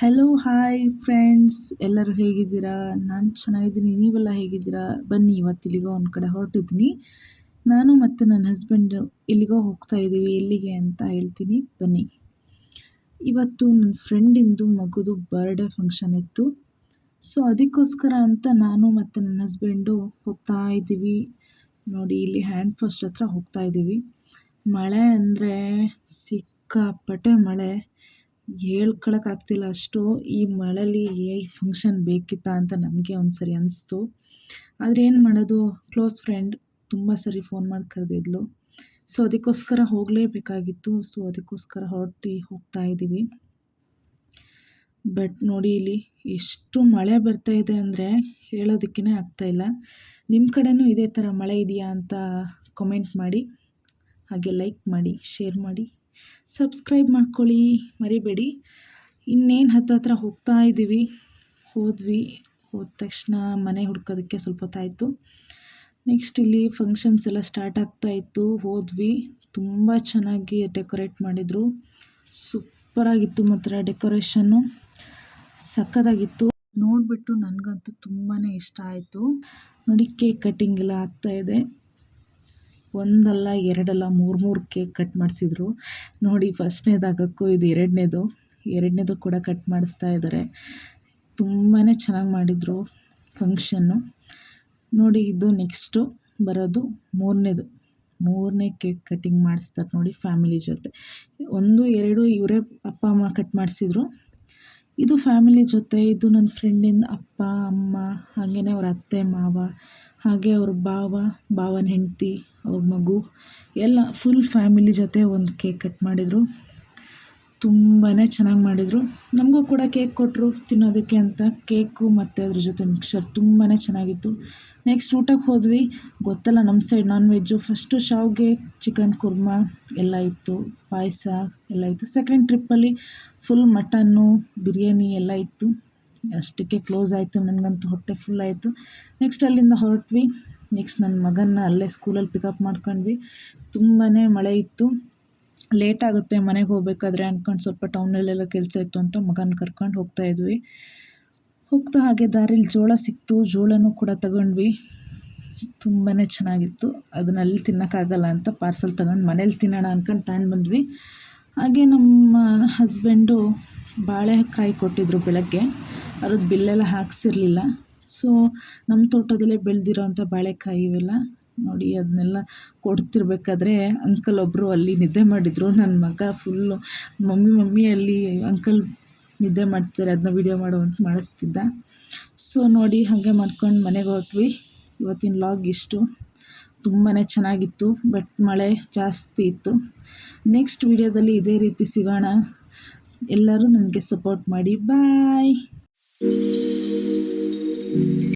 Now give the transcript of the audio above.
Hello hi friends ಎಲ್ಲರೂ ಹೇಗಿದ್ದೀರಾ? ನಾನು ಚೆನ್ನಾಗಿದ್ದೀನಿ. ನೀವೆಲ್ಲ ಹೇಗಿದ್ದೀರಾ? ಬನ್ನಿ, ಇವತ್ತು ಇಲ್ಲಿಗೋ ಒಂದು ಕಡೆ ಹೊರಟಿದ್ದೀನಿ. ನಾನು ಮತ್ತು ನನ್ನ ಹಸ್ಬೆಂಡು ಇಲ್ಲಿಗೋ ಹೋಗ್ತಾ ಇದ್ದೀವಿ. ಎಲ್ಲಿಗೆ ಅಂತ ಹೇಳ್ತೀನಿ. ಬನ್ನಿ. ಇವತ್ತು ನನ್ನ ಫ್ರೆಂಡಿಂದು ಮಗುದು ಬರ್ಡೇ ಫಂಕ್ಷನ್ ಇತ್ತು. ಸೊ ಅದಕ್ಕೋಸ್ಕರ ಅಂತ ನಾನು ಮತ್ತು ನನ್ನ ಹಸ್ಬೆಂಡು ಹೋಗ್ತಾ ಇದ್ದೀವಿ. ನೋಡಿ, ಇಲ್ಲಿ ಹ್ಯಾಂಡ್ ಫಸ್ಟ್ ಹತ್ರ ಹೋಗ್ತಾ ಇದ್ದೀವಿ. ಮಳೆ ಅಂದರೆ ಸಿಕ್ಕಾಪಟ್ಟೆ ಮಳೆ. ಹೇಳ್ಕೊಳಕ್ಕಾಗ್ತಿಲ್ಲ. ಅಷ್ಟು ಈ ಮಳೇಲಿ ಈ ಫಂಕ್ಷನ್ ಬೇಕಿತ್ತಾ ಅಂತ ನಮಗೆ ಒಂದು ಸರಿ ಅನಿಸ್ತು. ಆದರೆ ಏನು ಮಾಡೋದು? ಕ್ಲೋಸ್ ಫ್ರೆಂಡ್ ತುಂಬ ಸರಿ ಫೋನ್ ಮಾಡಿ ಕರೆದಿದ್ಲು. ಸೊ ಅದಕ್ಕೋಸ್ಕರ ಹೋಗಲೇಬೇಕಾಗಿತ್ತು. ಸೊ ಅದಕ್ಕೋಸ್ಕರ ಹೊರಟಿ ಹೋಗ್ತಾ ಇದ್ದೀವಿ. ಬಟ್ ನೋಡಿ ಇಲ್ಲಿ ಎಷ್ಟು ಮಳೆ ಬರ್ತಾ ಇದೆ ಅಂದರೆ ಹೇಳೋದಕ್ಕೇ ಆಗ್ತಾಯಿಲ್ಲ ನಿಮ್ಮ ಕಡೆಯೂ ಇದೇ ಥರ ಮಳೆ ಇದೆಯಾ ಅಂತ ಕಮೆಂಟ್ ಮಾಡಿ. ಹಾಗೆ ಲೈಕ್ ಮಾಡಿ ಶೇರ್ ಮಾಡಿ. ಸಬ್ಸ್ಕ್ರೈಬ್ ಮಾಡ್ಕೊಳ್ಳಿ, ಮರಿಬೇಡಿ. ಇನ್ನೇನು ಹತ್ತತ್ರ ಹೋಗ್ತಾ ಇದ್ದೀವಿ ಹೋದ್ವಿ, ಹೋದ ತಕ್ಷಣ ಮನೆ ಹುಡ್ಕೋದಕ್ಕೆ ಸ್ವಲ್ಪ ಹೊತ್ತಾಯಿತು ನೆಕ್ಸ್ಟ್ ಇಲ್ಲಿ ಫಂಕ್ಷನ್ಸ್ ಎಲ್ಲ ಸ್ಟಾರ್ಟ್ ಆಗ್ತಾ ಇತ್ತು. ಹೋದ್ವಿ, ತುಂಬ ಚೆನ್ನಾಗಿ ಡೆಕೋರೇಟ್ ಮಾಡಿದರು. ಸೂಪರಾಗಿತ್ತು ಮಾತ್ರ ಡೆಕೋರೇಷನ್ನು ಸಕ್ಕತ್ತಾಗಿತ್ತು ನೋಡಿಬಿಟ್ಟು ನನಗಂತೂ ತುಂಬಾ ಇಷ್ಟ ಆಯಿತು. ನೋಡಿ ಕೇಕ್ ಕಟ್ಟಿಂಗ್ ಎಲ್ಲ ಆಗ್ತಾಯಿದೆ ಒಂದಲ್ಲ, ಎರಡಲ್ಲ ಮೂರು ಮೂರು ಕೇಕ್ ಕಟ್ ಮಾಡಿಸಿದ್ರು. ನೋಡಿ, ಫಸ್ಟ್ನೇದಾಗಕ್ಕೂ ಇದು ಎರಡನೇದು. ಎರಡನೇದು ಕೂಡ ಕಟ್ ಮಾಡಿಸ್ತಾ ಇದ್ದಾರೆ ತುಂಬಾ ಚೆನ್ನಾಗಿ ಮಾಡಿದರು ಫಂಕ್ಷನ್ನು. ನೋಡಿ, ಇದು ನೆಕ್ಸ್ಟು ಬರೋದು ಮೂರನೇದು. ಮೂರನೇ ಕೇಕ್ ಕಟ್ಟಿಂಗ್ ಮಾಡಿಸ್ತಾರೆ ನೋಡಿ ಫ್ಯಾಮಿಲಿ ಜೊತೆ. ಒಂದು, ಎರಡು ಇವರೇ ಅಪ್ಪ, ಅಮ್ಮ ಕಟ್ ಮಾಡಿಸಿದ್ರು. ಇದು ಫ್ಯಾಮಿಲಿ ಜೊತೆ, ಇದು ನನ್ನ ಫ್ರೆಂಡಿಂದ ಅಪ್ಪ, ಅಮ್ಮ ಹಾಗೆಯೇ ಅವ್ರ ಅತ್ತೆ, ಮಾವ, ಹಾಗೆ ಅವ್ರ ಭಾವ, ಭಾವನ ಹೆಂಡತಿ ಅವ್ರ ಮಗು. ಎಲ್ಲ ಫುಲ್ ಫ್ಯಾಮಿಲಿ ಜೊತೆ ಒಂದು ಕೇಕ್ ಕಟ್ ಮಾಡಿದರು. ತುಂಬಾ ಚೆನ್ನಾಗಿ ಮಾಡಿದರು. ನಮಗೂ ಕೂಡ ಕೇಕ್ ಕೊಟ್ಟರು ತಿನ್ನೋದಕ್ಕೆ ಅಂತ. ಕೇಕು ಮತ್ತು ಅದ್ರ ಜೊತೆ ಮಿಕ್ಸರ್ ತುಂಬಾ ಚೆನ್ನಾಗಿತ್ತು. ನೆಕ್ಸ್ಟ್ ಊಟಕ್ಕೆ ಹೋದ್ವಿ. ಗೊತ್ತಲ್ಲ ನಮ್ಮ ಸೈಡ್ ನಾನ್ ವೆಜ್ಜು ಫಸ್ಟು ಶಾವ್ಗೆ ಚಿಕನ್ ಕುರ್ಮಾ ಎಲ್ಲ ಇತ್ತು. ಪಾಯಸ ಎಲ್ಲ ಇತ್ತು. ಸೆಕೆಂಡ್ ಟ್ರಿಪ್ಪಲ್ಲಿ ಫುಲ್ ಮಟನ್ನು ಬಿರಿಯಾನಿ ಎಲ್ಲ ಇತ್ತು. ಅಷ್ಟಕ್ಕೆ ಕ್ಲೋಸ್ ಆಯಿತು. ನನಗಂತೂ ಹೊಟ್ಟೆ ಫುಲ್ ಆಯಿತು. ನೆಕ್ಸ್ಟ್ ಅಲ್ಲಿಂದ ಹೊರಟ್ವಿ. ನೆಕ್ಸ್ಟ್ ನನ್ನ ಮಗನ್ನ ಅಲ್ಲೇ ಸ್ಕೂಲಲ್ಲಿ ಪಿಕಪ್ ಮಾಡ್ಕೊಂಡ್ವಿ. ತುಂಬಾ ಮಳೆ ಇತ್ತು. ಲೇಟ್ ಆಗುತ್ತೆ ಮನೆಗೆ ಹೋಗಬೇಕಾದ್ರೆ ಅಂದ್ಕೊಂಡು ಸ್ವಲ್ಪ ಟೌನಲ್ಲೆಲ್ಲ ಕೆಲಸ ಇತ್ತು ಅಂತ ಮಗನ ಕರ್ಕೊಂಡು ಹೋಗ್ತಾ ಇದ್ವಿ. ಹೋಗ್ತಾ ಹಾಗೆ ದಾರಿಲಿ ಜೋಳ ಸಿಕ್ತು. ಜೋಳನೂ ಕೂಡ ತಗೊಂಡ್ವಿ. ತುಂಬಾ ಚೆನ್ನಾಗಿತ್ತು. ಅದನ್ನಲ್ಲಿ ತಿನ್ನೋಕ್ಕಾಗಲ್ಲ ಅಂತ ಪಾರ್ಸಲ್ ತಗೊಂಡು ಮನೇಲಿ ತಿನ್ನೋಣ ಅಂದ್ಕೊಂಡು ತಗೊಂಡು ಬಂದ್ವಿ. ಹಾಗೆ ನಮ್ಮ ಹಸ್ಬೆಂಡು ಬಾಳೆಕಾಯಿ ಕೊಟ್ಟಿದ್ರು ಬೆಳಗ್ಗೆ. ಅದ್ರದ್ದು ಬಿಲ್ಲೆಲ್ಲ ಹಾಕ್ಸಿರ್ಲಿಲ್ಲ. ಸೊ ನಮ್ಮ ತೋಟದಲ್ಲೇ ಬೆಳೆದಿರೋ ಅಂಥ ಬಾಳೆಕಾಯಿ ಇವೆಲ್ಲ ನೋಡಿ ಅದನ್ನೆಲ್ಲ ಕೊಡ್ತಿರ್ಬೇಕಾದ್ರೆ ಅಂಕಲ್ ಒಬ್ಬರು ಅಲ್ಲಿ ನಿದ್ದೆ ಮಾಡಿದರು. ನನ್ನ ಮಗ ಫುಲ್ಲು ಮಮ್ಮಿ ಮಮ್ಮಿ ಅಲ್ಲಿ ಅಂಕಲ್ ನಿದ್ದೆ ಮಾಡ್ತಾರೆ ಅದನ್ನ ವೀಡಿಯೋ ಮಾಡೋ ಅಂತ ಮಾಡಿಸ್ತಿದ್ದ. ಸೊ ನೋಡಿ ಹಾಗೆ ಮಾಡ್ಕೊಂಡು ಮನೆಗೆ ಹೊರಟ್ವಿ ಇವತ್ತಿನ ಲಾಗ್ ಇಷ್ಟು. ತುಂಬಾ ಚೆನ್ನಾಗಿತ್ತು ಬಟ್ ಮಳೆ ಜಾಸ್ತಿ ಇತ್ತು. ನೆಕ್ಸ್ಟ್ ವಿಡಿಯೋದಲ್ಲಿ ಇದೇ ರೀತಿ ಸಿಗೋಣ. ಎಲ್ಲರೂ ನನಗೆ ಸಪೋರ್ಟ್ ಮಾಡಿ. ಬಾಯ್